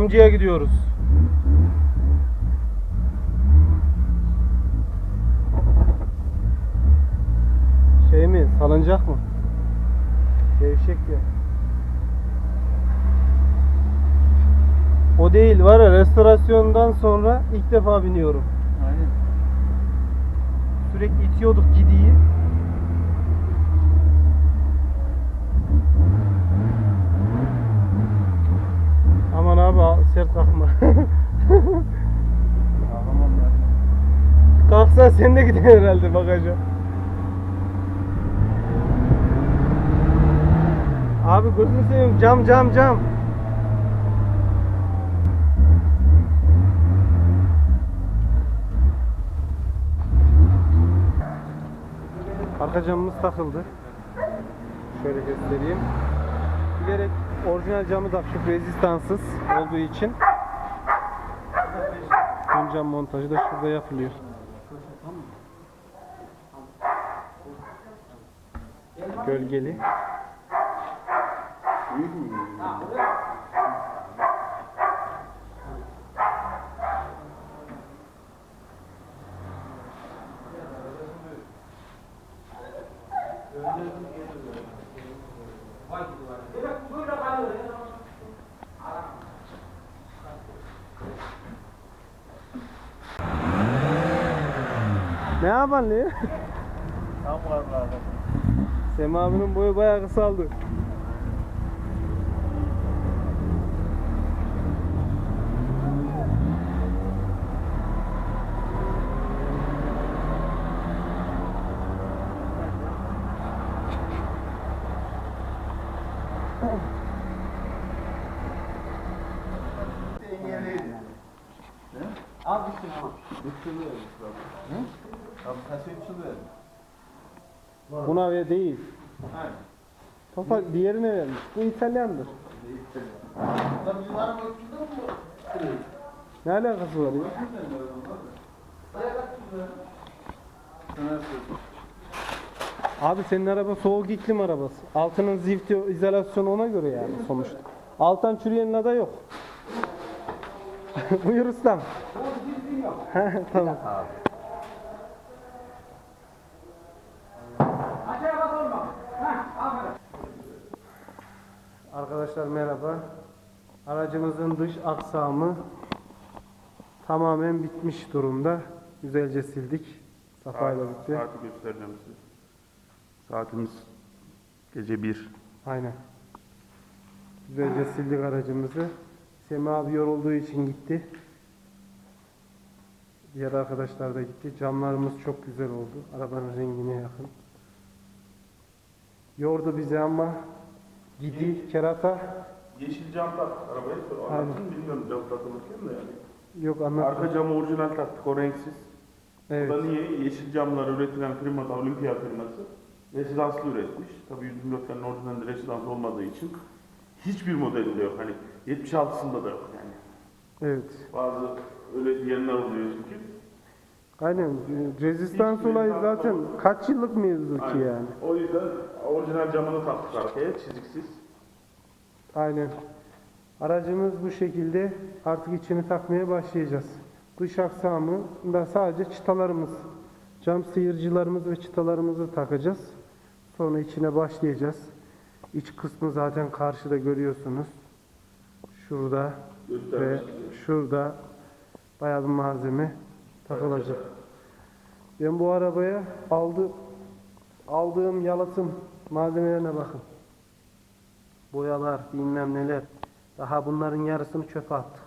Camcıya gidiyoruz. Şey mi? Salıncak mı? Gevşek ya. O değil var ya restorasyondan sonra ilk defa biniyorum. Aynen. Sürekli itiyorduk gidiyi. Abi sert kalkma. Ağlamam ya. Kalksan sen de gidiyorsun herhalde bagaja. Abi gözünü seveyim cam cam cam. Arka camımız takıldı. Şöyle göstereyim. Bilerek orijinal camı taktık rezistanssız olduğu için. Ön cam montajı da şurada yapılıyor. Gölgeli. Büyük mü? Ne yapan lan? Tam var abi. Sema abinin boyu bayağı kısaldı. Engelliydi. Ne? Az düştün ama. Üçlü vermiş abi. Hı? Buna ve değil. Aynen. Topa diğerine vermiş. Bu İtalyandır. Adam? Ne alakası var ya? Abi senin araba soğuk iklim arabası. Altının zift izolasyonu ona göre yani sonuçta. Alttan çürüyenin adı yok. Buyur ustam. tamam. Arkadaşlar merhaba. Aracımızın dış aksamı tamamen bitmiş durumda. Güzelce sildik. Safayla bitti. Saati göstereceğim size. Saatimiz gece 1. Aynen. Güzelce sildik aracımızı. Semih abi yorulduğu için gitti. Diğer arkadaşlar da gitti. Camlarımız çok güzel oldu. Arabanın rengine yakın. Yordu bizi ama gidi kerata Yeşil cam taktık arabaya. Aynen. Anlattım bilmiyorum cam takılırken de yani. yok anlatma. Arka camı orijinal taktık o renksiz. Evet. O da niye? Yeşil camlar üretilen firma da Olimpiya firması. Residanslı üretmiş. Tabii 124'lerin orijinalinde residans olmadığı için hiçbir modelinde yok. Hani 76'sında da yok yani. Evet. Bazı öyle diyenler oluyor çünkü. Aynen. Rezistans olayı zaten kaç yıllık mevzu ki Aynen. yani. O yüzden orijinal camını taktık arkaya çiziksiz. Aynen. Aracımız bu şekilde artık içini takmaya başlayacağız. Dış aksamı da sadece çıtalarımız, cam sıyırcılarımız ve çıtalarımızı takacağız. Sonra içine başlayacağız. İç kısmı zaten karşıda görüyorsunuz. Şurada ve Göstermiş. şurada bayağı bir malzeme takılacak. Ben bu arabaya aldı, aldığım yalıtım malzemelerine bakın. Boyalar, bilmem neler. Daha bunların yarısını çöpe attık.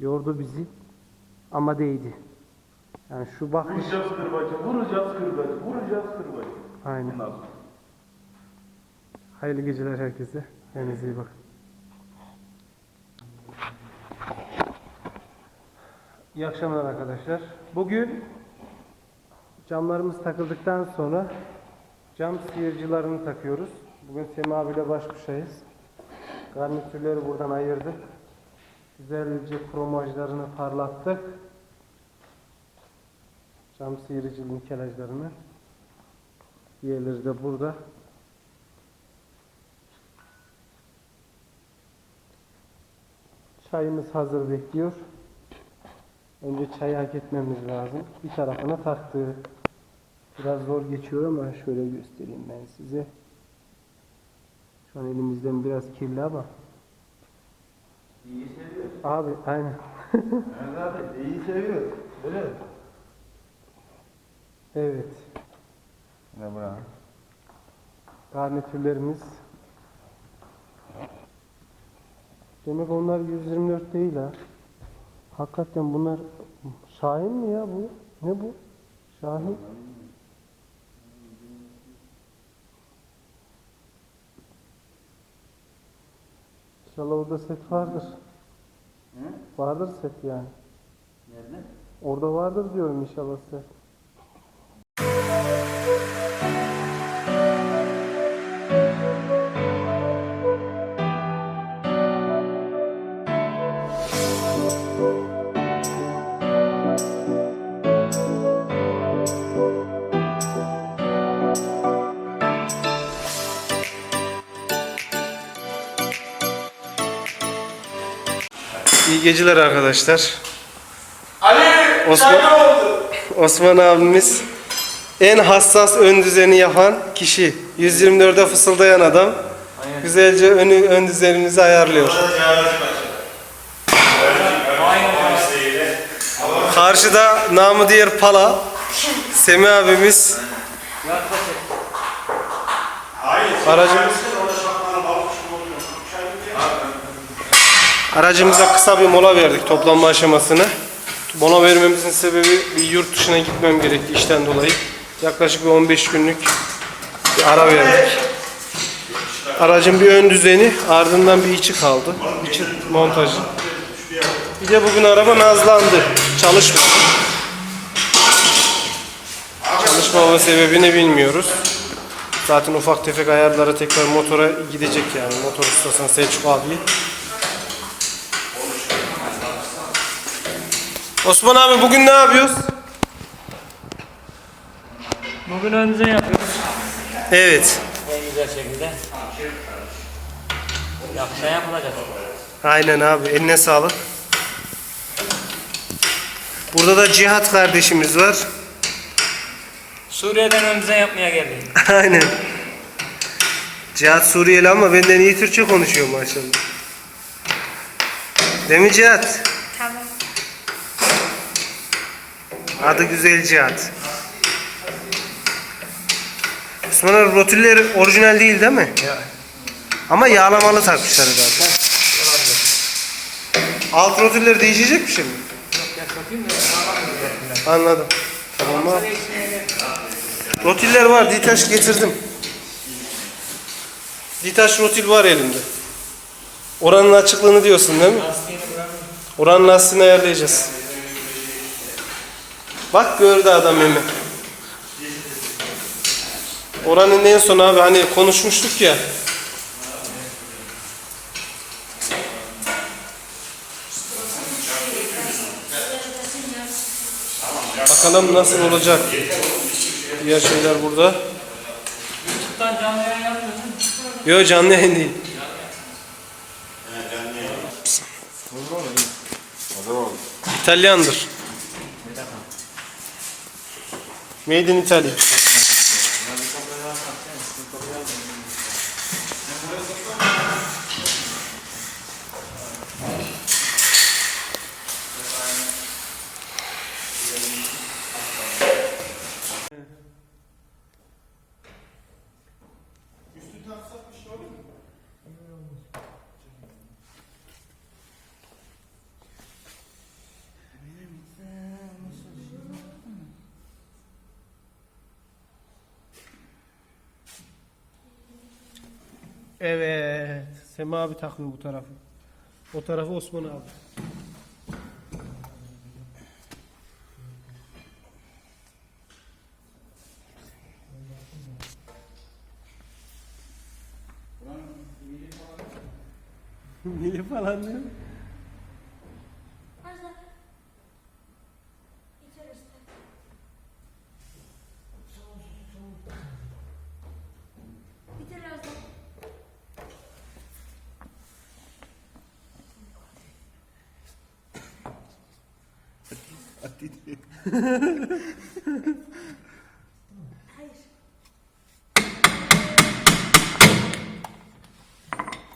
Yordu bizi ama değdi. Yani şu bakış Vuracağız kırbacı, vuracağız kırbacı, vuracağız kırbacı. aynen. Bundan sonra. Hayırlı geceler herkese. Kendinize iyi bakın. İyi akşamlar arkadaşlar. Bugün camlarımız takıldıktan sonra cam sıyırcılarını takıyoruz. Bugün Semih abiyle baş başayız. Garnitürleri buradan ayırdık. Güzelce kromajlarını parlattık. Cam sıyırıcı nikelajlarını. Diğerleri de burada. Çayımız hazır bekliyor. Önce çayı hak etmemiz lazım. Bir tarafına taktı. Biraz zor geçiyor ama şöyle göstereyim ben size. Şu an elimizden biraz kirli ama. İyi seviyor. Abi aynen. Mehmet abi iyi seviyor. Öyle mi? Evet. Ne bura? Garnitürlerimiz. Demek onlar 124 değil ha. Hakikaten bunlar Şahin mi ya bu? Ne bu? Şahin. İnşallah orada set vardır. Hı? Vardır set yani. Nerede? Orada vardır diyorum inşallah set. İyi geceler arkadaşlar. Osman, Osman abimiz en hassas ön düzeni yapan kişi. 124'e fısıldayan adam. Güzelce önü, ön düzenimizi ayarlıyor. Karşıda namı diğer Pala. Semih abimiz. Aracımız Aracımıza kısa bir mola verdik toplanma aşamasını. Mola vermemizin sebebi bir yurt dışına gitmem gerekti işten dolayı. Yaklaşık bir 15 günlük bir ara verdik. Aracın bir ön düzeni ardından bir içi kaldı. İçi montajı. Bir de bugün araba nazlandı. Çalışmadı. Çalışmama sebebini bilmiyoruz. Zaten ufak tefek ayarlara tekrar motora gidecek yani. Motor ustasına Selçuk abi. Osman abi bugün ne yapıyoruz? Bugün ön düzen yapıyoruz Evet. en güzel şekilde. Yakışan yapılacak. Aynen abi eline sağlık. Burada da Cihat kardeşimiz var. Suriye'den ön düzen yapmaya geldik. Aynen. Cihat Suriyeli ama benden iyi Türkçe konuşuyor maşallah. Değil mi Cihat? Tamam. Adı güzel Cihat. Osman abi orijinal değil değil mi? Ama yağlamalı takmışlar zaten. Alt rotiller değişecek mi şimdi? Anladım. Tamam abi. Rotiller var. Ditaş getirdim. Ditaş rotil var elimde. Oranın açıklığını diyorsun değil mi? Oranın lastiğini ayarlayacağız. Bak gördü adam hemen. Oranın en son abi hani konuşmuştuk ya. Bakalım nasıl olacak. Diğer şeyler burada. YouTube'dan canlı yayın yapıyorsun. Yok canlı yayın değil. İtalyandır. Made in Italy. Evet. Sema abi takıyor bu tarafı. O tarafı Osman abi. Mili falan değil mi?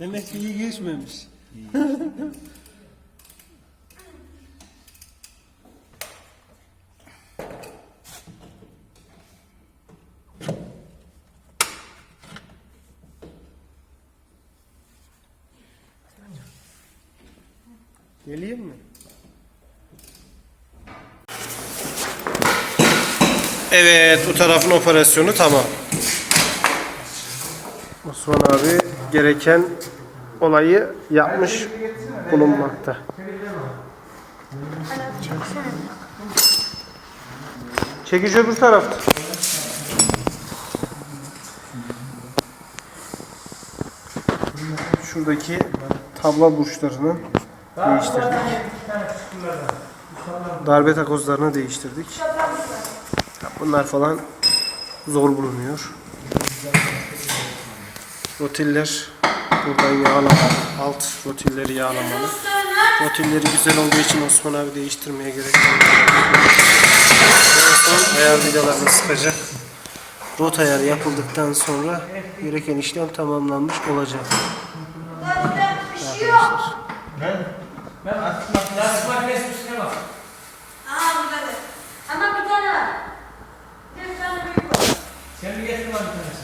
Demek ki iyi geçmemiş. Geleyim mi? Evet, bu tarafın operasyonu tamam. Osman abi gereken olayı yapmış bulunmakta. Çekici öbür tarafta. Şuradaki tabla burçlarını değiştirdik. Darbe takozlarını değiştirdik. Bunlar falan zor bulunuyor. Rotiller buradan yağlamalı. Alt rotilleri yağlamalı. Rotilleri güzel olduğu için Osman abi değiştirmeye gerek yok. Son ayar vidalarını sıkacak. Rot ayarı yapıldıktan sonra gereken işlem tamamlanmış olacak. Arkadaşlar. Lastik makinesi üstüne bak. Aa burada da. Ama bir tane var. Bir tane büyük var. Sen bir getir bana bir tane.